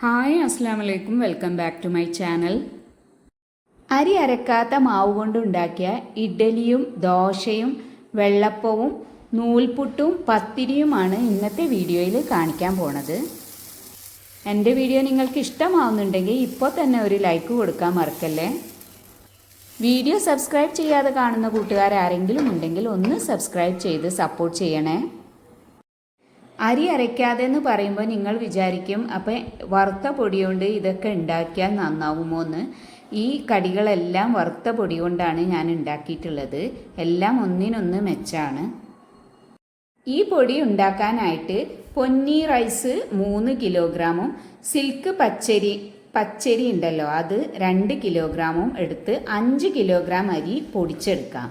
Hi അസ്സാം വലൈക്കും welcome back to my channel അരി അരക്കാത്ത മാവ് കൊണ്ടുണ്ടാക്കിയ ഇഡ്ഡലിയും ദോശയും വെള്ളപ്പവും നൂൽപുട്ടും പത്തിരിയുമാണ് ഇന്നത്തെ വീഡിയോയിൽ കാണിക്കാൻ പോണത്. എന്റെ വീഡിയോ നിങ്ങൾക്ക് ഇഷ്ടമാവുന്നുണ്ടെങ്കിൽ ഇപ്പോൾ തന്നെ ഒരു ലൈക്ക് കൊടുക്കാൻ മറക്കല്ലേ? വീഡിയോ സബ്സ്ക്രൈബ് ചെയ്യാതെ കാണുന്ന കൂട്ടുകാരാരെങ്കിലും ഉണ്ടെങ്കിൽ ഒന്ന് സബ്സ്ക്രൈബ് ചെയ്ത് സപ്പോർട്ട് ചെയ്യണേ. അരി അരയ്ക്കാതെ എന്ന് പറയുമ്പോൾ നിങ്ങൾ വിചാരിക്കും അപ്പം വറുത്ത പൊടി കൊണ്ട് ഇതൊക്കെ ഉണ്ടാക്കിയാൽ നന്നാവുമോ എന്ന് ഈ കടികളെല്ലാം വറുത്ത പൊടി കൊണ്ടാണ് ഞാൻ ഉണ്ടാക്കിയിട്ടുള്ളത് എല്ലാം ഒന്നിനൊന്ന് മെച്ചാണ്. ഈ പൊടി ഉണ്ടാക്കാനായിട്ട് പൊന്നി റൈസ് മൂന്ന് കിലോഗ്രാമും സിൽക്ക് പച്ചരി പച്ചരി ഉണ്ടല്ലോ അത് രണ്ട് കിലോഗ്രാമും എടുത്ത് അഞ്ച് കിലോഗ്രാം അരി പൊടിച്ചെടുക്കാം.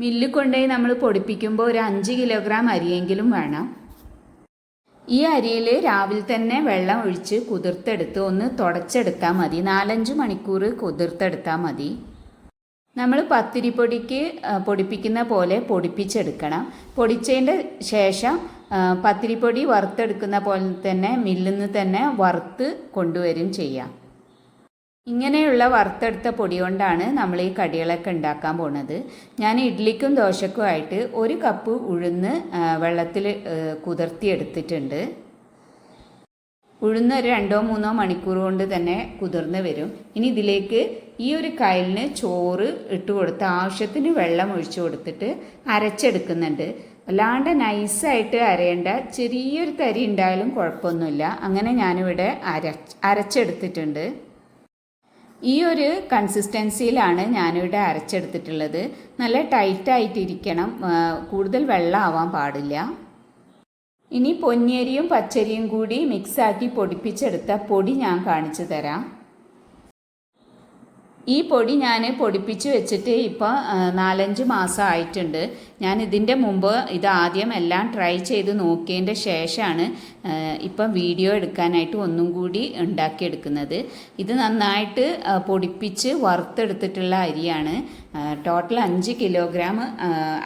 മില്ലിൽ കൊണ്ടുപോയി നമ്മൾ പൊടിപ്പിക്കുമ്പോൾ ഒരു അഞ്ച് കിലോഗ്രാം അരിയെങ്കിലും വേണം. ഈ അരിയിൽ രാവിലെ തന്നെ വെള്ളം ഒഴിച്ച് കുതിർത്തെടുത്ത് ഒന്ന് തുടച്ചെടുത്താൽ മതി. നാലഞ്ച് മണിക്കൂർ കുതിർത്തെടുത്താൽ മതി. നമ്മൾ പത്തിരിപ്പൊടിക്ക് പൊടിപ്പിക്കുന്ന പോലെ പൊടിപ്പിച്ചെടുക്കണം. പൊടിച്ചതിന്റെ ശേഷം പത്തിരിപ്പൊടി വറുത്തെടുക്കുന്ന പോലെ തന്നെ മില്ലിൽ നിന്ന് തന്നെ വറുത്ത് കൊണ്ടുവരും ചെയ്യാം. ഇങ്ങനെയുള്ള വറുത്തെടുത്ത പൊടി കൊണ്ടാണ് നമ്മൾ ഈ കടികളൊക്കെ ഉണ്ടാക്കാൻ പോണത്. ഞാൻ ഇഡ്ലിക്കും ദോശക്കും ആയിട്ട് ഒരു കപ്പ് ഉഴുന്ന് വെള്ളത്തിൽ കുതിർത്തി എടുത്തിട്ടുണ്ട്. ഉഴുന്ന് ഒരു രണ്ടോ മൂന്നോ മണിക്കൂർ കൊണ്ട് തന്നെ കുതിർന്ന് വരും. ഇനി ഇതിലേക്ക് ഈ ഒരു കയലിന് ചോറ് ഇട്ട് കൊടുത്ത് ആവശ്യത്തിന് വെള്ളം ഒഴിച്ചു കൊടുത്തിട്ട് അരച്ചെടുക്കുന്നുണ്ട്. അല്ലാണ്ട് നൈസായിട്ട് അരയേണ്ട ചെറിയൊരു തരി ഉണ്ടായാലും കുഴപ്പമൊന്നുമില്ല. അങ്ങനെ ഞാനിവിടെ അര അരച്ചെടുത്തിട്ടുണ്ട്. ഈ ഒരു കൺസിസ്റ്റൻസിയിലാണ് ഞാനിവിടെ അരച്ചെടുത്തിട്ടുള്ളത്. നല്ല ടൈറ്റായിട്ടിരിക്കണം കൂടുതൽ വെള്ളം ആവാൻ പാടില്ല. ഇനി പൊന്നിയരിയും പച്ചരിയും കൂടി മിക്സാക്കി പൊടിപ്പിച്ചെടുത്ത പൊടി ഞാൻ കാണിച്ചു തരാം. ഈ പൊടി ഞാൻ പൊടിപ്പിച്ച് വെച്ചിട്ട് ഇപ്പോൾ നാലഞ്ച് മാസം ആയിട്ടുണ്ട്. ഞാൻ ഇതിന്റെ മുമ്പ് ഇത് ആദ്യം എല്ലാം ട്രൈ ചെയ്ത് നോക്കിയതിന്റെ ശേഷമാണ് ഇപ്പം വീഡിയോ എടുക്കാനായിട്ട് ഒന്നും കൂടി ഉണ്ടാക്കിയെടുക്കുന്നത്. ഇത് നന്നായിട്ട് പൊടിപ്പിച്ച് വറുത്തെടുത്തിട്ടുള്ള അരിയാണ്. ടോട്ടൽ അഞ്ച് കിലോഗ്രാം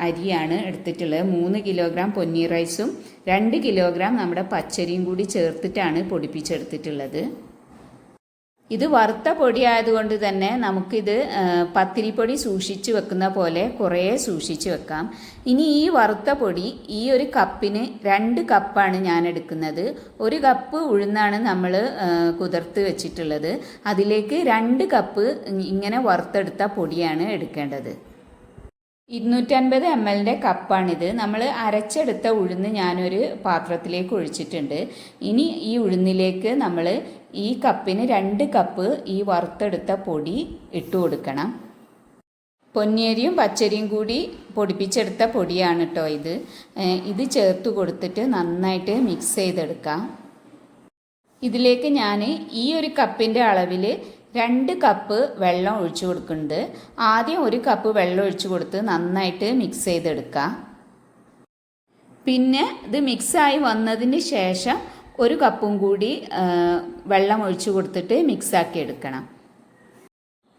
അരിയാണ് എടുത്തിട്ടുള്ളത്. മൂന്ന് കിലോഗ്രാം പൊന്നി റൈസും രണ്ട് കിലോഗ്രാം നമ്മുടെ പച്ചരിയും കൂടി ചേർത്തിട്ടാണ് പൊടിപ്പിച്ചെടുത്തിട്ടുള്ളത്. ഇത് വറുത്ത പൊടിയായതുകൊണ്ട് തന്നെ നമുക്കിത് പത്തിരിപ്പൊടി സൂക്ഷിച്ച് വെക്കുന്ന പോലെ കുറേ സൂക്ഷിച്ച് വെക്കാം. ഇനി ഈ വറുത്ത പൊടി ഈ ഒരു കപ്പിന് രണ്ട് കപ്പാണ് ഞാൻ എടുക്കുന്നത് ഒരു കപ്പ് ഉഴുന്നാണ് നമ്മൾ കുതിർത്ത് വെച്ചിട്ടുള്ളത്. അതിലേക്ക് രണ്ട് കപ്പ് ഇങ്ങനെ വറുത്തെടുത്ത പൊടിയാണ് എടുക്കേണ്ടത്. ഇരുന്നൂറ്റൻപത് എം എല്ലിന്റെ കപ്പാണിത്. നമ്മൾ അരച്ചെടുത്ത ഉഴുന്ന് ഞാനൊരു പാത്രത്തിലേക്ക് ഒഴിച്ചിട്ടുണ്ട്. ഇനി ഈ ഉഴുന്നിലേക്ക് നമ്മൾ ഈ കപ്പിന് രണ്ട് കപ്പ് ഈ വറുത്തെടുത്ത പൊടി ഇട്ടു കൊടുക്കണം. പൊന്നിയരിയും പച്ചരിയും കൂടി പൊടിപ്പിച്ചെടുത്ത പൊടിയാണ് കേട്ടോ ഇത്. ഇത് ചേർത്ത് കൊടുത്തിട്ട് നന്നായിട്ട് മിക്സ് ചെയ്തെടുക്കാം. ഇതിലേക്ക് ഞാൻ ഈ ഒരു കപ്പിന്റെ അളവിൽ രണ്ട് കപ്പ് വെള്ളം ഒഴിച്ചു കൊടുക്കുന്നുണ്ട്. ആദ്യം ഒരു കപ്പ് വെള്ളം ഒഴിച്ചു കൊടുത്ത് നന്നായിട്ട് മിക്സ് ചെയ്തെടുക്കുക പിന്നെ ഇത് മിക്സായി വന്നതിന് ശേഷം ഒരു കപ്പും കൂടി വെള്ളം ഒഴിച്ചു കൊടുത്തിട്ട് മിക്സാക്കി എടുക്കണം.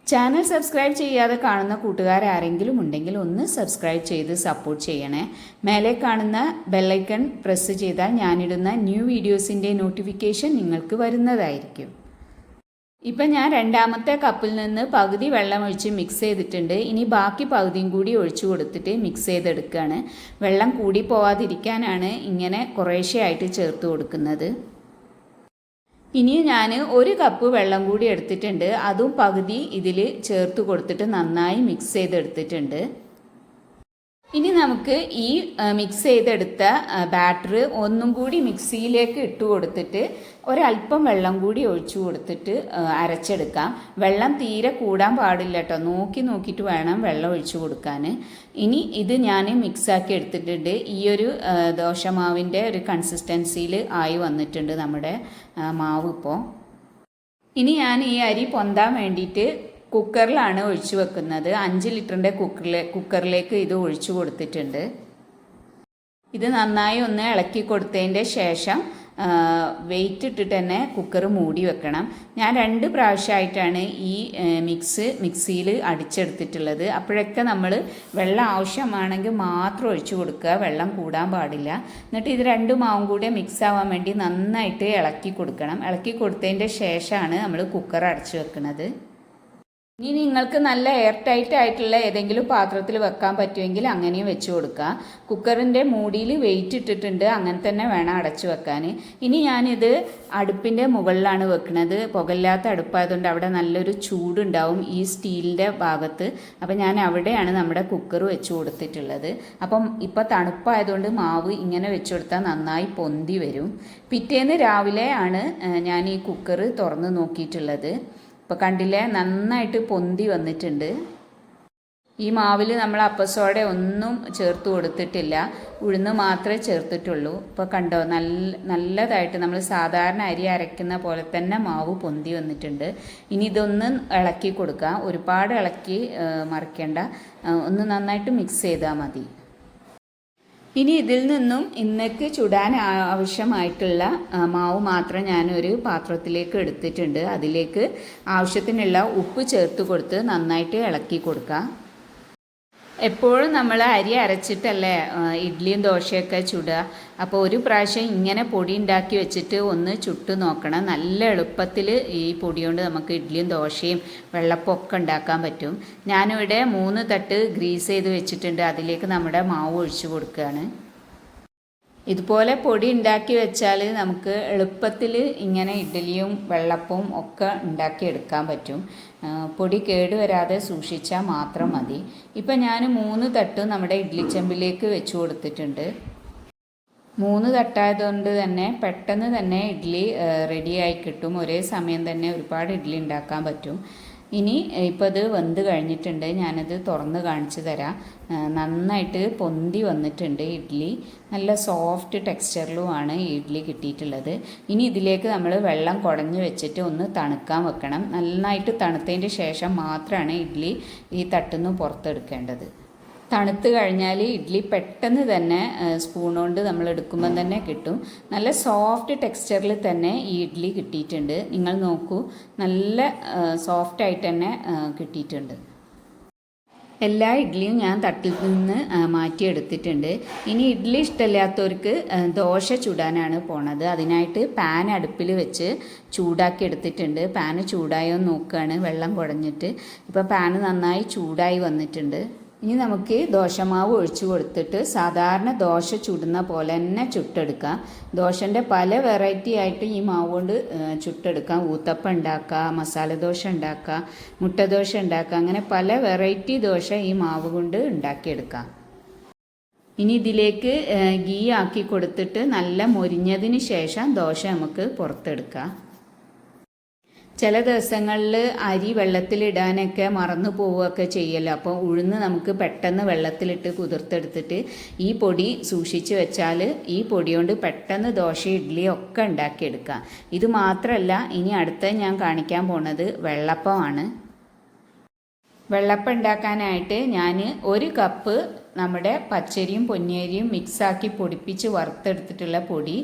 ചാനൽ സബ്സ്ക്രൈബ് ചെയ്യാതെ കാണുന്ന കൂട്ടുകാർ ആരെങ്കിലും ഉണ്ടെങ്കിൽ ഒന്ന് സബ്സ്ക്രൈബ് ചെയ്ത് സപ്പോർട്ട് ചെയ്യണേ. മേലെ കാണുന്ന ബെല്ലൈക്കൺ പ്രസ് ചെയ്താൽ ഞാനിടുന്ന ന്യൂ വീഡിയോസിന്റെ നോട്ടിഫിക്കേഷൻ നിങ്ങൾക്ക് വരുന്നതായിരിക്കും. ഇപ്പം ഞാൻ രണ്ടാമത്തെ കപ്പിൽ നിന്ന് പകുതി വെള്ളം ഒഴിച്ച് മിക്സ് ചെയ്തിട്ടുണ്ട്. ഇനി ബാക്കി പകുതിയും കൂടി ഒഴിച്ചു കൊടുത്തിട്ട് മിക്സ് ചെയ്തെടുക്കുകയാണ് വെള്ളം കൂടി പോവാതിരിക്കാനാണ് ഇങ്ങനെ കുറേശ്ശെയായിട്ട് ചേർത്ത് കൊടുക്കുന്നത്. ഇനി ഞാൻ ഒരു കപ്പ് വെള്ളം കൂടി എടുത്തിട്ടുണ്ട്. അതും പകുതി ഇതിൽ ചേർത്ത് കൊടുത്തിട്ട് നന്നായി മിക്സ് ചെയ്തെടുത്തിട്ടുണ്ട്. ഇനി നമുക്ക് ഈ മിക്സ് ചെയ്തെടുത്ത ബാറ്റർ ഒന്നും കൂടി മിക്സിയിലേക്ക് ഇട്ട് കൊടുത്തിട്ട് ഒരല്പം വെള്ളം കൂടി ഒഴിച്ചു കൊടുത്തിട്ട് അരച്ചെടുക്കാം. വെള്ളം തീരെ കൂടാൻ പാടില്ല കേട്ടോ നോക്കി നോക്കിയിട്ട് വേണം വെള്ളം ഒഴിച്ചു കൊടുക്കാൻ ഇനി ഇത് ഞാൻ മിക്സാക്കി എടുത്തിട്ടുണ്ട്. ഈ ഒരു ദോശമാവിന്റെ ഒരു കൺസിസ്റ്റൻസിയിൽ ആയി വന്നിട്ടുണ്ട് നമ്മുടെ മാവ് ഇപ്പോൾ ഇനി ഞാൻ ഈ അരി പൊന്താൻ വേണ്ടിയിട്ട് കുക്കറിലാണ് ഒഴിച്ചു വെക്കുന്നത്. അഞ്ച് ലിറ്ററിന്റെ കുക്കറിലെ കുക്കറിലേക്ക് ഇത് ഒഴിച്ചു കൊടുത്തിട്ടുണ്ട്. ഇത് നന്നായി ഒന്ന് ഇളക്കി കൊടുത്തതിന്റെ ശേഷം വെയിറ്റ് ഇട്ടിട്ട് തന്നെ കുക്കർ മൂടി വെക്കണം. ഞാൻ രണ്ട് പ്രാവശ്യമായിട്ടാണ് ഈ മിക്സ് മിക്സിയിൽ അടിച്ചെടുത്തിട്ടുള്ളത്. അപ്പോഴൊക്കെ നമ്മൾ വെള്ളം ആവശ്യമാണെങ്കിൽ മാത്രം ഒഴിച്ചു കൊടുക്കുക. വെള്ളം കൂടാൻ പാടില്ല. എന്നിട്ട് ഇത് രണ്ട് മാവും കൂടി മിക്സ് ആവാൻ വേണ്ടി നന്നായിട്ട് ഇളക്കി കൊടുക്കണം. ഇളക്കി കൊടുത്തതിന്റെ ശേഷമാണ് നമ്മൾ കുക്കർ അടച്ചു വെക്കുന്നത്. ഇനി നിങ്ങൾക്ക് നല്ല എയർ ടൈറ്റ് ആയിട്ടുള്ള ഏതെങ്കിലും പാത്രത്തിൽ വെക്കാൻ പറ്റുമെങ്കിൽ അങ്ങനെയും വെച്ച് കൊടുക്കുക കുക്കറിന്റെ മൂടിയിൽ വെയിറ്റ് ഇട്ടിട്ടുണ്ട്. അങ്ങനെ തന്നെ വേണം അടച്ചു വെക്കാൻ. ഇനി ഞാനിത് അടുപ്പിന്റെ മുകളിലാണ് വെക്കുന്നത് പുകല്ലാത്ത അടുപ്പായതുകൊണ്ട് അവിടെ നല്ലൊരു ചൂടുണ്ടാവും ഈ സ്റ്റീലിന്റെ ഭാഗത്ത്. അപ്പം ഞാൻ അവിടെയാണ് നമ്മുടെ കുക്കർ വെച്ച് കൊടുത്തിട്ടുള്ളത്. അപ്പം ഇപ്പോൾ തണുപ്പായതുകൊണ്ട് മാവ് ഇങ്ങനെ വെച്ച് കൊടുത്താൽ നന്നായി പൊന്തി വരും. പിറ്റേന്ന് രാവിലെയാണ് ഞാൻ ഈ കുക്കർ തുറന്ന് നോക്കിയിട്ടുള്ളത്. ഇപ്പോൾ കണ്ടില്ലേ? നന്നായിട്ട് പൊന്തി വന്നിട്ടുണ്ട്. ഈ മാവിൽ നമ്മൾ അപ്പസോടെ ഒന്നും ചേർത്ത് കൊടുത്തിട്ടില്ല. ഉഴുന്ന് മാത്രമേ ചേർത്തിട്ടുള്ളൂ. ഇപ്പോൾ കണ്ടോ? നല്ല നല്ലതായിട്ട് നമ്മൾ സാധാരണ അരി അരയ്ക്കുന്ന പോലെ തന്നെ മാവ് പൊന്തി വന്നിട്ടുണ്ട്. ഇനി ഇതൊന്ന് ഇളക്കി കൊടുക്കാം. ഒരുപാട് ഇളക്കി മറിക്കേണ്ട. ഒന്ന് നന്നായിട്ട് മിക്സ് ചെയ്താൽ മതി. ഇനി ഇതിൽ നിന്നും ഇന്നേക്ക് ചുടാൻ ആവശ്യമായിട്ടുള്ള മാവ് മാത്രം ഞാനൊരു പാത്രത്തിലേക്ക് എടുത്തിട്ടുണ്ട്. അതിലേക്ക് ആവശ്യത്തിനുള്ള ഉപ്പ് ചേർത്ത് കൊടുത്ത് നന്നായിട്ട് ഇളക്കി കൊടുക്കാം. എപ്പോഴും നമ്മൾ അരി അരച്ചിട്ടല്ലേ ഇഡ്ഡലിയും ദോശയൊക്കെ ചുടുക അപ്പോൾ ഒരു പ്രാവശ്യം ഇങ്ങനെ പൊടി ഉണ്ടാക്കി വെച്ചിട്ട് ഒന്ന് ചുട്ട് നോക്കണം. നല്ല എളുപ്പത്തിൽ ഈ പൊടി കൊണ്ട് നമുക്ക് ഇഡ്ഡലിയും ദോശയും വെള്ളപ്പൊക്കെ ഉണ്ടാക്കാൻ പറ്റും. ഞാനിവിടെ മൂന്ന് തട്ട് ഗ്രീസ് ചെയ്ത് വെച്ചിട്ടുണ്ട്. അതിലേക്ക് നമ്മുടെ മാവ് ഒഴിച്ചു കൊടുക്കുകയാണ്. ഇതുപോലെ പൊടി ഉണ്ടാക്കി വെച്ചാൽ നമുക്ക് എളുപ്പത്തിൽ ഇങ്ങനെ ഇഡ്ഡലിയും വെള്ളപ്പവും ഒക്കെ ഉണ്ടാക്കിയെടുക്കാൻ പറ്റും. പൊടി കേടുവരാതെ സൂക്ഷിച്ചാൽ മാത്രം മതി. ഇപ്പം ഞാൻ മൂന്ന് തട്ട് നമ്മുടെ ഇഡ്ഡലി ചെമ്പിലേക്ക് വെച്ച് കൊടുത്തിട്ടുണ്ട്. മൂന്ന് തട്ടായതുകൊണ്ട് തന്നെ പെട്ടെന്ന് തന്നെ ഇഡ്ഡലി റെഡിയായി കിട്ടും. ഒരേ സമയം തന്നെ ഒരുപാട് ഇഡ്ഡലി ഉണ്ടാക്കാൻ പറ്റും. ഇനി ഇപ്പോൾ ഇത് വെന്ത് കഴിഞ്ഞിട്ടുണ്ട്. ഞാനത് തുറന്ന് കാണിച്ചു തരാം. നന്നായിട്ട് പൊന്തി വന്നിട്ടുണ്ട് ഇഡ്ഡലി നല്ല സോഫ്റ്റ് ടെക്സ്ചറിലുമാണ് ഈ ഇഡ്ഡലി കിട്ടിയിട്ടുള്ളത്. ഇനി ഇതിലേക്ക് നമ്മൾ വെള്ളം കുടഞ്ഞ് വെച്ചിട്ട് ഒന്ന് തണുക്കാൻ വെക്കണം. നന്നായിട്ട് തണുത്തതിന്റെ ശേഷം മാത്രമാണ് ഇഡ്ഡലി ഈ തട്ടുന്നു പുറത്തെടുക്കേണ്ടത്. തണുത്ത് കഴിഞ്ഞാൽ ഇഡ്ഡലി പെട്ടെന്ന് തന്നെ സ്പൂൺ കൊണ്ട് നമ്മൾ എടുക്കുമ്പം തന്നെ കിട്ടും. നല്ല സോഫ്റ്റ് ടെക്സ്ചറിൽ തന്നെ ഈ ഇഡ്ഡലി കിട്ടിയിട്ടുണ്ട്. നിങ്ങൾ നോക്കൂ നല്ല സോഫ്റ്റായിട്ട് തന്നെ കിട്ടിയിട്ടുണ്ട്. എല്ലാ ഇഡ്ഡലിയും ഞാൻ തട്ടിൽ നിന്ന് മാറ്റിയെടുത്തിട്ടുണ്ട്. ഇനി ഇഡ്ഡലി ഇഷ്ടമില്ലാത്തവർക്ക് ദോശ ചുടാനാണ് പോണത്. അതിനായിട്ട് പാൻ അടുപ്പിൽ വെച്ച് ചൂടാക്കി എടുത്തിട്ടുണ്ട്. പാന് ചൂടായോ നോക്കുകയാണ് വെള്ളം കുടഞ്ഞിട്ട് ഇപ്പോൾ പാന് നന്നായി ചൂടായി വന്നിട്ടുണ്ട്. ഇനി നമുക്ക് ദോശമാവ് ഒഴിച്ചു കൊടുത്തിട്ട് സാധാരണ ദോശ ചുടുന്ന പോലെ തന്നെ ചുട്ടെടുക്കാം. ദോശന്റെ പല വെറൈറ്റി ആയിട്ട് ഈ മാവ് കൊണ്ട് ചുട്ടെടുക്കാം. ഊത്തപ്പം ഉണ്ടാക്കാം മസാല ദോശ ഉണ്ടാക്കാം മുട്ടദോശ ഉണ്ടാക്കാം. അങ്ങനെ പല വെറൈറ്റി ദോശ ഈ മാവ് കൊണ്ട് ഉണ്ടാക്കിയെടുക്കാം. ഇനി ഇതിലേക്ക് ഗീ ആക്കി കൊടുത്തിട്ട് നല്ല മൊരിഞ്ഞതിന് ശേഷം ദോശ നമുക്ക് പുറത്തെടുക്കാം. ചില ദിവസങ്ങളിൽ അരി വെള്ളത്തിലിടാനൊക്കെ മറന്നു പോവുകയൊക്കെ ചെയ്യല്ലോ. അപ്പോൾ ഉഴുന്ന് നമുക്ക് പെട്ടെന്ന് വെള്ളത്തിലിട്ട് കുതിർത്തെടുത്തിട്ട് ഈ പൊടി സൂക്ഷിച്ച് വെച്ചാൽ ഈ പൊടി കൊണ്ട് പെട്ടെന്ന് ദോശ ഇഡ്ഡലി ഒക്കെ ഉണ്ടാക്കിയെടുക്കാം. ഇത് മാത്രമല്ല ഇനി അടുത്ത ഞാൻ കാണിക്കാൻ പോണത് വെള്ളപ്പമാണ്. വെള്ളപ്പം ഉണ്ടാക്കാനായിട്ട് ഞാൻ ഒരു കപ്പ് നമ്മുടെ പച്ചരിയും പൊന്നിയരിയും മിക്സാക്കി പൊടിപ്പിച്ച് വറുത്തെടുത്തിട്ടുള്ള പൊടി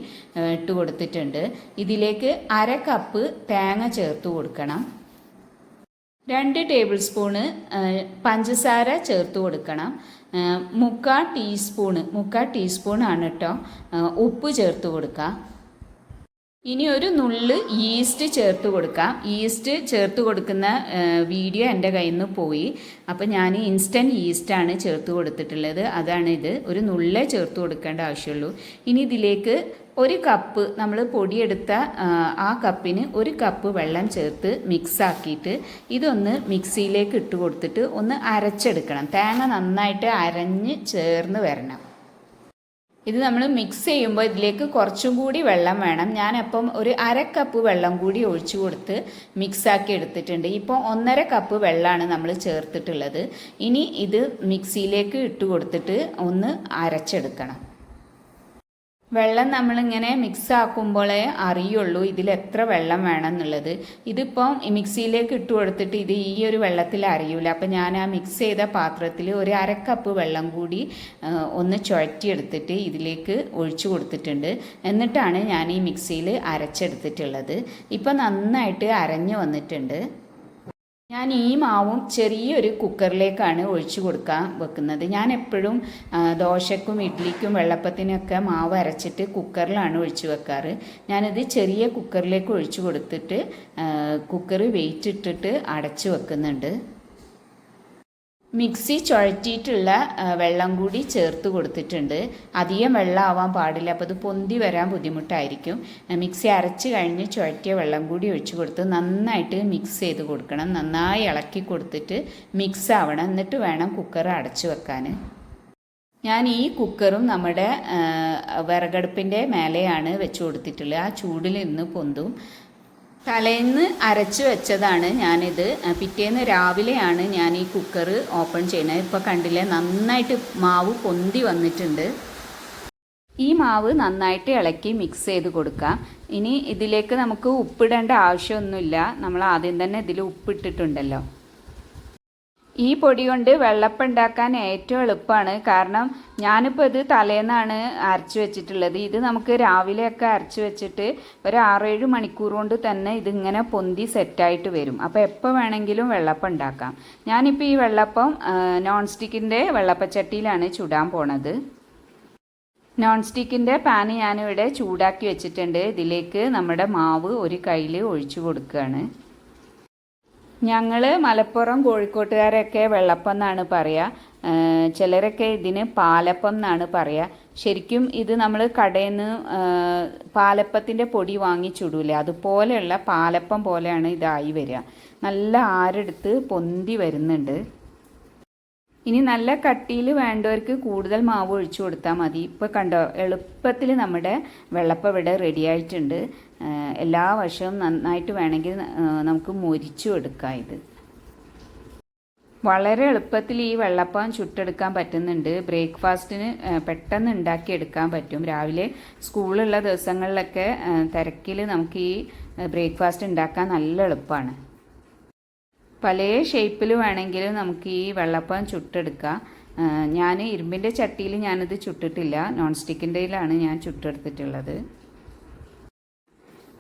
ഇട്ട് കൊടുത്തിട്ടുണ്ട്. ഇതിലേക്ക് അര കപ്പ് തേങ്ങ ചേർത്ത് കൊടുക്കണം. രണ്ട് ടേബിൾ സ്പൂണ് പഞ്ചസാര ചേർത്ത് കൊടുക്കണം. മുക്കാൽ ടീസ്പൂണ് മുക്കാൽ ടീസ്പൂണാണ് കേട്ടോ ഉപ്പ് ചേർത്ത് കൊടുക്കുക ഇനി ഒരു നുള്ള് ഈസ്റ്റ് ചേർത്ത് കൊടുക്കാം. ഈസ്റ്റ് ചേർത്ത് കൊടുക്കുന്ന വീഡിയോ എന്റെ കയ്യിൽ നിന്ന് പോയി അപ്പോൾ ഞാൻ ഇൻസ്റ്റന്റ് ഈസ്റ്റാണ് ചേർത്ത് കൊടുത്തിട്ടുള്ളത്. അതാണ് ഇത്. ഒരു നുള്ളേ ചേർത്ത് കൊടുക്കേണ്ട ആവശ്യമുള്ളൂ. ഇനി ഇതിലേക്ക് ഒരു കപ്പ് നമ്മൾ പൊടിയെടുത്ത ആ, കപ്പിന് ഒരു കപ്പ് വെള്ളം ചേർത്ത് മിക്സ് ആക്കിയിട്ട് ഇതൊന്ന് മിക്സിയിലേക്ക് ഇട്ട് കൊടുത്തിട്ട് ഒന്ന് അരച്ചെടുക്കണം. തേങ്ങ നന്നായിട്ട് അരഞ്ഞ് ചേർന്ന് വരണം. ഇത് നമ്മൾ മിക്സ് ചെയ്യുമ്പോൾ ഇതിലേക്ക് കുറച്ചും കൂടി വെള്ളം വേണം. ഞാനപ്പം ഒരു അര കപ്പ് വെള്ളം കൂടി ഒഴിച്ചു കൊടുത്ത് മിക്സാക്കി എടുത്തിട്ടുണ്ട്. ഇപ്പോൾ ഒന്നര കപ്പ് വെള്ളമാണ് നമ്മൾ ചേർത്തിട്ടുള്ളത്. ഇനി ഇത് മിക്സിയിലേക്ക് ഇട്ട് കൊടുത്തിട്ട് ഒന്ന് അരച്ചെടുക്കണം. വെള്ളം നമ്മളിങ്ങനെ മിക്സ് ആക്കുമ്പോഴേ അറിയുള്ളൂ ഇതിൽ എത്ര വെള്ളം വേണം എന്നുള്ളത് ഇതിപ്പം മിക്സിയിലേക്ക് ഇട്ട് കൊടുത്തിട്ട് ഇത് ഈ ഒരു വെള്ളത്തിൽ അറിയൂല അപ്പം ഞാൻ ആ മിക്സ് ചെയ്ത പാത്രത്തിൽ ഒരു അരക്കപ്പ് വെള്ളം കൂടി ഒന്ന് ചുഴറ്റിയെടുത്തിട്ട് ഇതിലേക്ക് ഒഴിച്ചു കൊടുത്തിട്ടുണ്ട്. എന്നിട്ടാണ് ഞാൻ ഈ മിക്സിയിൽ അരച്ചെടുത്തിട്ടുള്ളത്. ഇപ്പം നന്നായിട്ട് അരഞ്ഞു വന്നിട്ടുണ്ട്. ഞാൻ ഈ മാവും ചെറിയൊരു കുക്കറിലേക്കാണ് ഒഴിച്ചു കൊടുക്കാൻ വെക്കുന്നത്. ഞാൻ എപ്പോഴും ദോശക്കും ഇഡ്ഡലിക്കും വെള്ളപ്പത്തിനൊക്കെ മാവ് അരച്ചിട്ട് കുക്കറിലാണ് ഒഴിച്ചു വെക്കാറ്. ഞാനിത് ചെറിയ കുക്കറിലേക്ക് ഒഴിച്ചു കൊടുത്തിട്ട് കുക്കർ വെയിറ്റ് ഇട്ടിട്ട് അടച്ചു വെക്കുന്നുണ്ട്. മിക്സി ചുഴറ്റിയിട്ടുള്ള വെള്ളം കൂടി ചേർത്ത് കൊടുത്തിട്ടുണ്ട്. അധികം വെള്ളം ആവാൻ പാടില്ല. അപ്പോൾ അത് പൊന്തി വരാൻ ബുദ്ധിമുട്ടായിരിക്കും. മിക്സി അരച്ച് കഴിഞ്ഞ് ചുഴറ്റിയ വെള്ളം കൂടി ഒഴിച്ച് കൊടുത്ത് നന്നായിട്ട് മിക്സ് ചെയ്ത് കൊടുക്കണം. നന്നായി ഇളക്കി കൊടുത്തിട്ട് മിക്സ് ആവണം. എന്നിട്ട് വേണം കുക്കർ അടച്ചു വെക്കാൻ. ഞാൻ ഈ കുക്കറും നമ്മുടെ വിറകടുപ്പിന്റെ മേലെയാണ് വെച്ച് കൊടുത്തിട്ടുള്ളത്. ആ ചൂടിൽ ഇന്ന് പൊന്തും. തലേന്ന് അരച്ച് വെച്ചതാണ് ഞാനിത്. പിറ്റേന്ന് രാവിലെയാണ് ഞാൻ ഈ കുക്കർ ഓപ്പൺ ചെയ്യുന്നത്. ഇപ്പോൾ കണ്ടില്ലേ നന്നായിട്ട് മാവ് പൊന്തി വന്നിട്ടുണ്ട്. ഈ മാവ് നന്നായിട്ട് ഇളക്കി മിക്സ് ചെയ്ത് കൊടുക്കാം ഇനി ഇതിലേക്ക് നമുക്ക് ഉപ്പിടേണ്ട ആവശ്യമൊന്നുമില്ല. നമ്മൾ ആദ്യം തന്നെ ഇതിൽ ഉപ്പിട്ടിട്ടുണ്ടല്ലോ. ഈ പൊടി കൊണ്ട് വെള്ളപ്പം ഉണ്ടാക്കാൻ ഏറ്റവും എളുപ്പമാണ്. കാരണം ഞാനിപ്പോൾ ഇത് തലേന്നാണ് അരച്ച് വെച്ചിട്ടുള്ളത്. ഇത് നമുക്ക് രാവിലെയൊക്കെ അരച്ച് വെച്ചിട്ട് ഒരു ആറേഴ് മണിക്കൂർ കൊണ്ട് തന്നെ ഇതിങ്ങനെ പൊന്തി സെറ്റായിട്ട് വരും. അപ്പോൾ എപ്പോൾ വേണമെങ്കിലും വെള്ളപ്പം ഉണ്ടാക്കാം. ഞാനിപ്പോൾ ഈ വെള്ളപ്പം നോൺ സ്റ്റിക്കിന്റെ വെള്ളപ്പച്ചട്ടിയിലാണ് ചുടാൻ പോണത്. നോൺ സ്റ്റിക്കിന്റെ പാന് ഞാനിവിടെ ചൂടാക്കി വെച്ചിട്ടുണ്ട്. ഇതിലേക്ക് നമ്മുടെ മാവ് ഒരു കയ്യിൽ ഒഴിച്ചു കൊടുക്കുകയാണ്. ഞങ്ങൾ മലപ്പുറം കോഴിക്കോട്ടുകാരൊക്കെ വെള്ളപ്പം എന്നാണ് പറയുക ചിലരൊക്കെ ഇതിന് പാലപ്പം എന്നാണ് പറയുക ശരിക്കും ഇത് നമ്മൾ കടയിൽ നിന്ന് പാലപ്പത്തിന്റെ പൊടി വാങ്ങി ചുടൂലേ അതുപോലെയുള്ള പാലപ്പം പോലെയാണ് ഇതായി വരിക നല്ല ആരെടുത്ത് പൊന്തി വരുന്നുണ്ട്. ഇനി നല്ല കട്ടിയിൽ വേണ്ടവർക്ക് കൂടുതൽ മാവ് ഒഴിച്ചു കൊടുത്താൽ മതി. ഇപ്പോൾ കണ്ടോ എളുപ്പത്തിൽ നമ്മുടെ വെള്ളപ്പം ഇവിടെ റെഡി ആയിട്ടുണ്ട്. എല്ലാ വർഷവും നന്നായിട്ട് വേണമെങ്കിൽ നമുക്ക് മൊരിച്ചു എടുക്കാം ഇത്. വളരെ എളുപ്പത്തിൽ ഈ വെള്ളപ്പം ചുട്ടെടുക്കാൻ പറ്റുന്നുണ്ട്. ബ്രേക്ക്ഫാസ്റ്റിന് പെട്ടെന്ന് ഉണ്ടാക്കിയെടുക്കാൻ പറ്റും. രാവിലെ സ്കൂളുള്ള ദിവസങ്ങളിലൊക്കെ തിരക്കിൽ നമുക്ക് ഈ ബ്രേക്ക്ഫാസ്റ്റ് ഉണ്ടാക്കാൻ നല്ല എളുപ്പമാണ്. പല ഷേപ്പിൽ വേണമെങ്കിലും നമുക്ക് ഈ വെള്ളപ്പം ചുട്ടെടുക്കാം. ഞാൻ ഇരുമ്പിന്റെ ചട്ടിയിൽ ഞാനിത് ചുട്ടിട്ടില്ല. നോൺ സ്റ്റിക്കിന്റെയിലാണ് ഞാൻ ചുട്ടെടുത്തിട്ടുള്ളത്.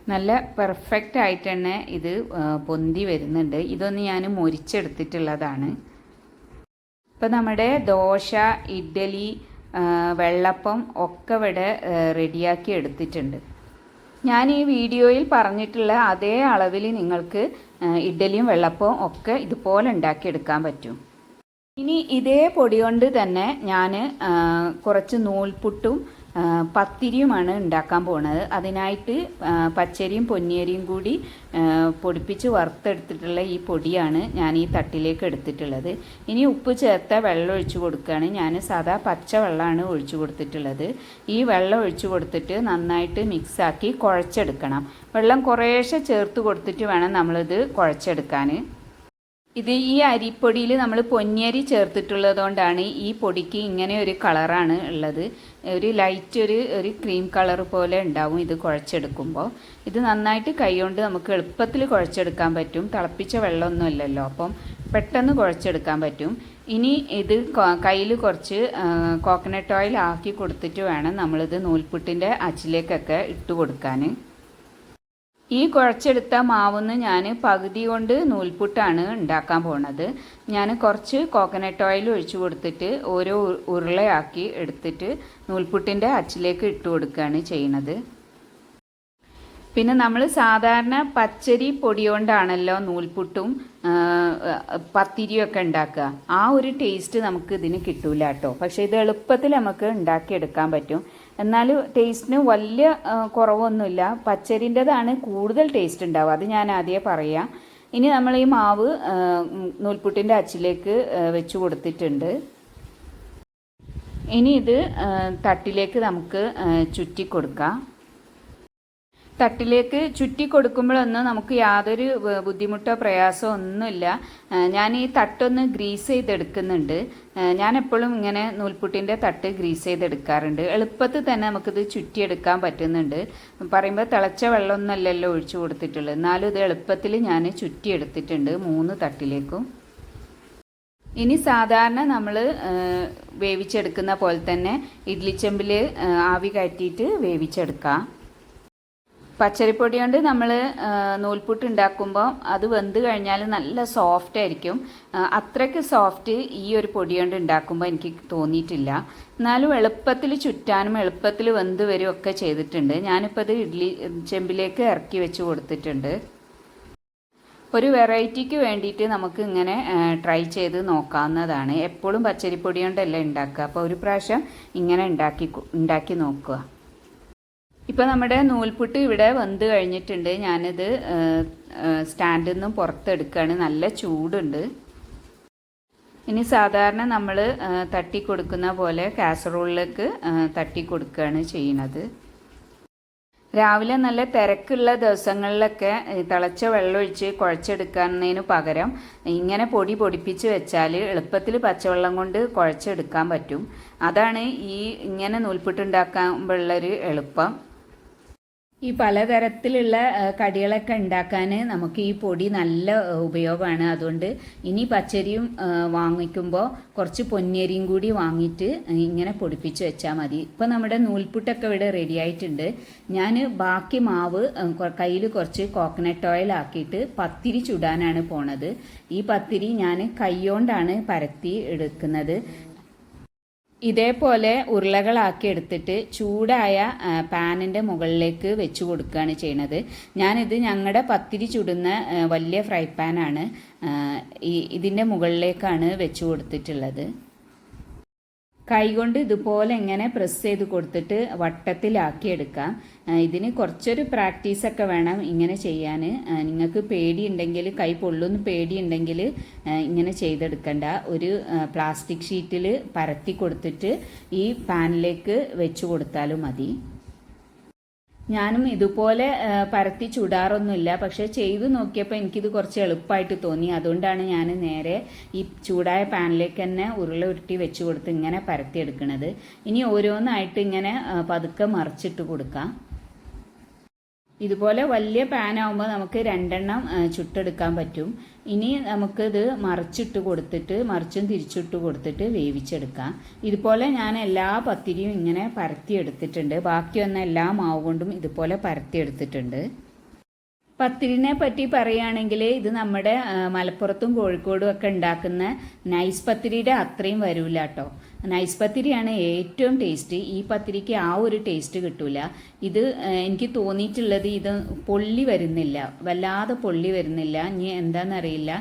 നല്ല പെർഫെക്റ്റ് ആയിട്ട് തന്നെ ഇത് പൊന്തി വരുന്നുണ്ട്. ഇതൊന്ന് ഞാൻ മുരിച്ചെടുത്തിട്ടുള്ളതാണ്. ഇപ്പം നമ്മുടെ ദോശ ഇഡ്ഡലി വെള്ളപ്പം ഒക്കെ ഇവിടെ റെഡിയാക്കി എടുത്തിട്ടുണ്ട്. ഞാൻ ഈ വീഡിയോയിൽ പറഞ്ഞിട്ടുള്ള അതേ അളവിൽ നിങ്ങൾക്ക് ഇഡ്ഡലിയും വെള്ളപ്പവും ഒക്കെ ഇതുപോലെ ഉണ്ടാക്കിയെടുക്കാൻ പറ്റും. ഇനി ഇതേ പൊടി കൊണ്ട് തന്നെ ഞാൻ കുറച്ച് നൂൽപുട്ടും പത്തിരിയുമാണ് ഉണ്ടാക്കാൻ പോണത്. അതിനായിട്ട് പച്ചരിയും പൊന്നിയരിയും കൂടി പൊടിപ്പിച്ച് വറുത്തെടുത്തിട്ടുള്ള ഈ പൊടിയാണ് ഞാൻ ഈ തട്ടിലേക്ക് എടുത്തിട്ടുള്ളത്. ഇനി ഉപ്പ് ചേർത്ത വെള്ളം ഒഴിച്ചു കൊടുക്കുകയാണ്. ഞാൻ സാധാ പച്ച വെള്ളമാണ് ഒഴിച്ചു കൊടുത്തിട്ടുള്ളത്. ഈ വെള്ളം ഒഴിച്ചു കൊടുത്തിട്ട് നന്നായിട്ട് മിക്സാക്കി കുഴച്ചെടുക്കണം. വെള്ളം കുറേശ്ശെ ചേർത്ത് കൊടുത്തിട്ട് വേണം നമ്മളിത് കുഴച്ചെടുക്കാൻ. ഇത് ഈ അരിപ്പൊടിയിൽ നമ്മൾ പൊന്നിയരി ചേർത്തിട്ടുള്ളത് കൊണ്ടാണ് ഈ പൊടിക്ക് ഇങ്ങനെ ഒരു കളറാണ് ഉള്ളത്. ഒരു ലൈറ്റ് ഒരു ഒരു ക്രീം കളർ പോലെ ഉണ്ടാവും ഇത് കുഴച്ചെടുക്കുമ്പോൾ. ഇത് നന്നായിട്ട് കൈകൊണ്ട് നമുക്ക് എളുപ്പത്തിൽ കുഴച്ചെടുക്കാൻ പറ്റും. തിളപ്പിച്ച വെള്ളമൊന്നുമില്ലല്ലോ അപ്പം പെട്ടെന്ന് കുഴച്ചെടുക്കാൻ പറ്റും. ഇനി ഇത് കയ്യിൽ കുറച്ച് കോക്കനട്ട് ഓയിൽ ആക്കി കൊടുത്തിട്ട് വേണം നമ്മളിത് നൂൽപുട്ടിന്റെ അച്ചിലേക്കൊക്കെ ഇട്ട് കൊടുക്കാൻ. ഈ കുഴച്ചെടുത്ത മാവുന്ന് ഞാൻ പകുതി കൊണ്ട് നൂൽപുട്ടാണ് ഉണ്ടാക്കാൻ പോണത്. ഞാൻ കുറച്ച് കോക്കനട്ട് ഓയിൽ ഒഴിച്ചു കൊടുത്തിട്ട് ഓരോ ഉരുളയാക്കി എടുത്തിട്ട് നൂൽപുട്ടിന്റെ അച്ചിലേക്ക് ഇട്ട് കൊടുക്കുകയാണ് ചെയ്യണത്. പിന്നെ നമ്മൾ സാധാരണ പച്ചരി പൊടി കൊണ്ടാണല്ലോ നൂൽപുട്ടും പത്തിരിയൊക്കെ ഉണ്ടാക്കുക. ആ ഒരു ടേസ്റ്റ് നമുക്ക് ഇതിന് കിട്ടൂല കേട്ടോ പക്ഷേ ഇത് എളുപ്പത്തിൽ നമുക്ക് ഉണ്ടാക്കിയെടുക്കാൻ പറ്റും. എന്നാൽ ടേസ്റ്റിന് വലിയ കുറവൊന്നുമില്ല. പച്ചരിന്റെതാണ് കൂടുതൽ ടേസ്റ്റ് ഉണ്ടാവുക. അത് ഞാൻ ആദ്യം പറയാം. ഇനി നമ്മൾ ഈ മാവ് നൂൽപുട്ടിന്റെ അച്ചിലേക്ക് വെച്ച് കൊടുത്തിട്ടുണ്ട്. ഇനി ഇത് തട്ടിലേക്ക് നമുക്ക് ചുറ്റിക്കൊടുക്കാം ചുറ്റി കൊടുക്കാം. തട്ടിലേക്ക് ചുറ്റി കൊടുക്കുമ്പോഴൊന്നും നമുക്ക് യാതൊരു ബുദ്ധിമുട്ടോ പ്രയാസമോ ഒന്നുമില്ല. ഞാൻ ഈ തട്ടൊന്ന് ഗ്രീസ് ചെയ്തെടുക്കുന്നുണ്ട്. ഞാൻ എപ്പോഴും ഇങ്ങനെ നൂൽപുട്ടിന്റെ തട്ട് ഗ്രീസ് ചെയ്തെടുക്കാറുണ്ട്. എളുപ്പത്തിൽ തന്നെ നമുക്കിത് ചുറ്റിയെടുക്കാൻ പറ്റുന്നുണ്ട്. പറയുമ്പോൾ തിളച്ച വെള്ളമൊന്നുമല്ലല്ലോ ഒഴിച്ചു കൊടുത്തിട്ടുള്ളത്. എന്നാലും ഇത് എളുപ്പത്തിൽ ഞാൻ ചുറ്റിയെടുത്തിട്ടുണ്ട് മൂന്ന് തട്ടിലേക്കും. ഇനി സാധാരണ നമ്മൾ വേവിച്ചെടുക്കുന്ന പോലെ തന്നെ ഇഡ്ലിച്ചെമ്പിൽ ആവി കയറ്റിയിട്ട് വേവിച്ചെടുക്കാം. പച്ചരിപ്പൊടി കൊണ്ട് നമ്മൾ നൂൽപുട്ട് ഉണ്ടാക്കുമ്പോൾ അത് വെന്ത് കഴിഞ്ഞാൽ നല്ല സോഫ്റ്റ് ആയിരിക്കും. അത്രയ്ക്ക് സോഫ്റ്റ് ഈ ഒരു പൊടി കൊണ്ട് ഉണ്ടാക്കുമ്പോൾ എനിക്ക് തോന്നിയിട്ടില്ല. എന്നാലും എളുപ്പത്തിൽ ചുറ്റാനും എളുപ്പത്തിൽ വെന്ത് വരികയൊക്കെ ചെയ്തിട്ടുണ്ട്. ഞാനിപ്പോൾ അത് ഇഡ്ലി ചെമ്പിലേക്ക് ഇറക്കി വെച്ച് കൊടുത്തിട്ടുണ്ട്. ഒരു വെറൈറ്റിക്ക് വേണ്ടിയിട്ട് നമുക്ക് ഇങ്ങനെ ട്രൈ ചെയ്ത് നോക്കാവുന്നതാണ്. എപ്പോഴും പച്ചരിപ്പൊടി കൊണ്ടല്ല ഉണ്ടാക്കുക. അപ്പോൾ ഒരു പ്രാവശ്യം ഇങ്ങനെ ഉണ്ടാക്കി ഉണ്ടാക്കി നോക്കുക. ഇപ്പോൾ നമ്മുടെ നൂൽപുട്ട് ഇവിടെ വെന്ത് കഴിഞ്ഞിട്ടുണ്ട്. ഞാനിത് സ്റ്റാൻഡിൽ നിന്നും പുറത്തെടുക്കുകയാണ്. നല്ല ചൂടുണ്ട്. ഇനി സാധാരണ നമ്മൾ തട്ടി കൊടുക്കുന്ന പോലെ കാസറോളിലേക്ക് തട്ടി കൊടുക്കുകയാണ് ചെയ്യുന്നത്. രാവിലെ നല്ല തിരക്കുള്ള ദിവസങ്ങളിലൊക്കെ തിളച്ച വെള്ളമൊഴിച്ച് കുഴച്ചെടുക്കുന്നതിന് പകരം ഇങ്ങനെ പൊടി പൊടിപ്പിച്ച് വെച്ചാൽ എളുപ്പത്തിൽ പച്ചവെള്ളം കൊണ്ട് കുഴച്ചെടുക്കാൻ പറ്റും. അതാണ് ഈ ഇങ്ങനെ നൂൽപുട്ടുണ്ടാക്കുമ്പോഴുള്ളൊരു എളുപ്പം. ഈ പലതരത്തിലുള്ള കടികളൊക്കെ ഉണ്ടാക്കാൻ നമുക്ക് ഈ പൊടി നല്ല ഉപയോഗമാണ്. അതുകൊണ്ട് ഇനി പച്ചരിയും വാങ്ങിക്കുമ്പോൾ കുറച്ച് പൊന്നരിയും കൂടി വാങ്ങിയിട്ട് ഇങ്ങനെ പൊടിപ്പിച്ച് വെച്ചാൽ മതി. ഇപ്പോൾ നമ്മുടെ നൂൽപുട്ടൊക്കെ ഇവിടെ റെഡി ആയിട്ടുണ്ട്. ഞാൻ ബാക്കി മാവ് കയ്യിൽ കുറച്ച് കോക്കനട്ട് ഓയിൽ ആക്കിയിട്ട് പത്തിരി ചുടാനാണ് പോണത്. ഈ പത്തിരി ഞാൻ കൈകൊണ്ടാണ് പരത്തി എടുക്കുന്നത്. ഇതേപോലെ ഉരുളകളാക്കി എടുത്തിട്ട് ചൂടായ പാനിന്റെ മുകളിലേക്ക് വെച്ച് കൊടുക്കുകയാണ് ചെയ്യണത്. ഞാനിത് ഞങ്ങളുടെ പത്തിരി ചുടുന്ന വലിയ ഫ്രൈ പാനാണ് ഈ ഇതിന്റെ മുകളിലേക്കാണ് വെച്ച് കൊടുത്തിട്ടുള്ളത്. കൈകൊണ്ട് ഇതുപോലെ ഇങ്ങനെ പ്രസ് ചെയ്ത് കൊടുത്തിട്ട് വട്ടത്തിലാക്കി എടുക്കാം ഇതിന് കുറച്ചൊരു പ്രാക്ടീസൊക്കെ വേണം ഇങ്ങനെ ചെയ്യാൻ. നിങ്ങൾക്ക് പേടിയുണ്ടെങ്കിൽ കൈ പൊള്ളുന്ന പേടിയുണ്ടെങ്കിൽ ഇങ്ങനെ ചെയ്തെടുക്കണ്ട. ഒരു പ്ലാസ്റ്റിക് ഷീറ്റിൽ പരത്തി കൊടുത്തിട്ട് ഈ പാനിലേക്ക് വെച്ച് കൊടുത്താലും മതി. ഞാനും ഇതുപോലെ പരത്തി ചുടാറൊന്നുമില്ല. പക്ഷേ ചെയ്തു നോക്കിയപ്പോൾ എനിക്കിത് കുറച്ച് എളുപ്പമായിട്ട് തോന്നി. അതുകൊണ്ടാണ് ഞാൻ നേരെ ഈ ചൂടായ പാനിലേക്ക് തന്നെ ഉരുള ഉരുട്ടി വെച്ച് കൊടുത്ത് ഇങ്ങനെ പരത്തി എടുക്കുന്നത് ഇനി ഓരോന്നായിട്ട് ഇങ്ങനെ പതുക്കെ മറിച്ചിട്ട് കൊടുക്കാം. ഇതുപോലെ വലിയ പാൻ പാനാവുമ്പോൾ നമുക്ക് രണ്ടെണ്ണം ചുട്ടെടുക്കാൻ പറ്റും. ഇനി നമുക്കിത് മറിച്ചിട്ട് കൊടുത്തിട്ട് മറിച്ചും തിരിച്ചിട്ട് കൊടുത്തിട്ട് വേവിച്ചെടുക്കാം. ഇതുപോലെ ഞാൻ എല്ലാ പത്തിരിയും ഇങ്ങനെ പരത്തി എടുത്തിട്ടുണ്ട് ബാക്കി വന്ന എല്ലാ മാവ് കൊണ്ടും ഇതുപോലെ പരത്തി എടുത്തിട്ടുണ്ട് പത്തിരിനെ പറ്റി പറയുകയാണെങ്കിൽ ഇത് നമ്മുടെ മലപ്പുറത്തും കോഴിക്കോടും ഒക്കെ ഉണ്ടാക്കുന്ന നൈസ് പത്തിരിയുടെ അത്രയും വരൂല കേട്ടോ. നൈസ് പത്തിരിയാണ് ഏറ്റവും ടേസ്റ്റ്. ഈ പത്തിരിക്ക് ആ ഒരു ടേസ്റ്റ് കിട്ടൂല. ഇത് എനിക്ക് തോന്നിയിട്ടുള്ളത് ഇത് പൊള്ളി വരുന്നില്ല. വല്ലാതെ പൊള്ളി വരുന്നില്ല. ഇനി എന്താണെന്നറിയില്ല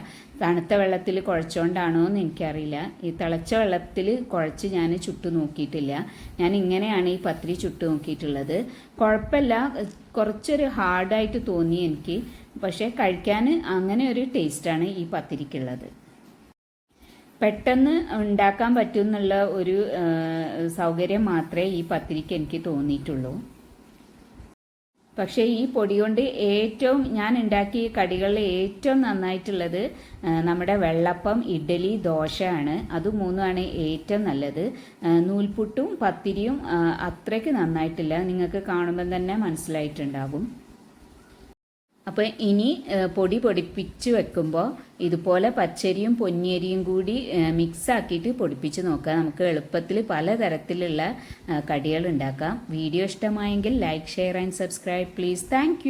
തണുത്ത വെള്ളത്തിൽ കുഴച്ചുകൊണ്ടാണോ എന്ന് എനിക്കറിയില്ല. ഈ തിളച്ച വെള്ളത്തിൽ കുഴച്ച് ഞാൻ ചുട്ടു നോക്കിയിട്ടില്ല. ഞാൻ ഇങ്ങനെയാണ് ഈ പത്തിരി ചുട്ടു നോക്കിയിട്ടുള്ളത്. കുഴപ്പമില്ല. കുറച്ചൊരു ഹാർഡായിട്ട് തോന്നി എനിക്ക്. പക്ഷേ കഴിക്കാൻ അങ്ങനെ ഒരു ടേസ്റ്റാണ് ഈ പത്തിരിക്കുള്ളത് പെട്ടെന്ന് ഉണ്ടാക്കാൻ പറ്റുമെന്നുള്ള ഒരു സൗകര്യം മാത്രമേ ഈ പത്തിരിക്ക് എനിക്ക് തോന്നിയിട്ടുള്ളൂ. പക്ഷേ ഈ പൊടി കൊണ്ട് ഏറ്റവും ഞാൻ ഉണ്ടാക്കിയ കടികളിൽ ഏറ്റവും നന്നായിട്ടുള്ളത് നമ്മുടെ വെള്ളപ്പം ഇഡ്ഡലി ദോശയാണ്. അത് മൂന്നുമാണ് ഏറ്റവും നല്ലത്. നൂൽപുട്ടും പത്തിരിയും അത്രയ്ക്ക് നന്നായിട്ടില്ല. നിങ്ങൾക്ക് കാണുമ്പം തന്നെ മനസ്സിലായിട്ടുണ്ടാകും അപ്പോൾ ഇനി പൊടി പൊടിപ്പിച്ച് വെക്കുമ്പോൾ ഇതുപോലെ പച്ചരിയും പൊന്നിയരിയും കൂടി മിക്സ് ആക്കിയിട്ട് പൊടിപ്പിച്ച് നോക്കുക നമുക്ക് എളുപ്പത്തിൽ പലതരത്തിലുള്ള കടികൾ ഉണ്ടാക്കാം. വീഡിയോ ഇഷ്ടമായെങ്കിൽ like share and subscribe please thank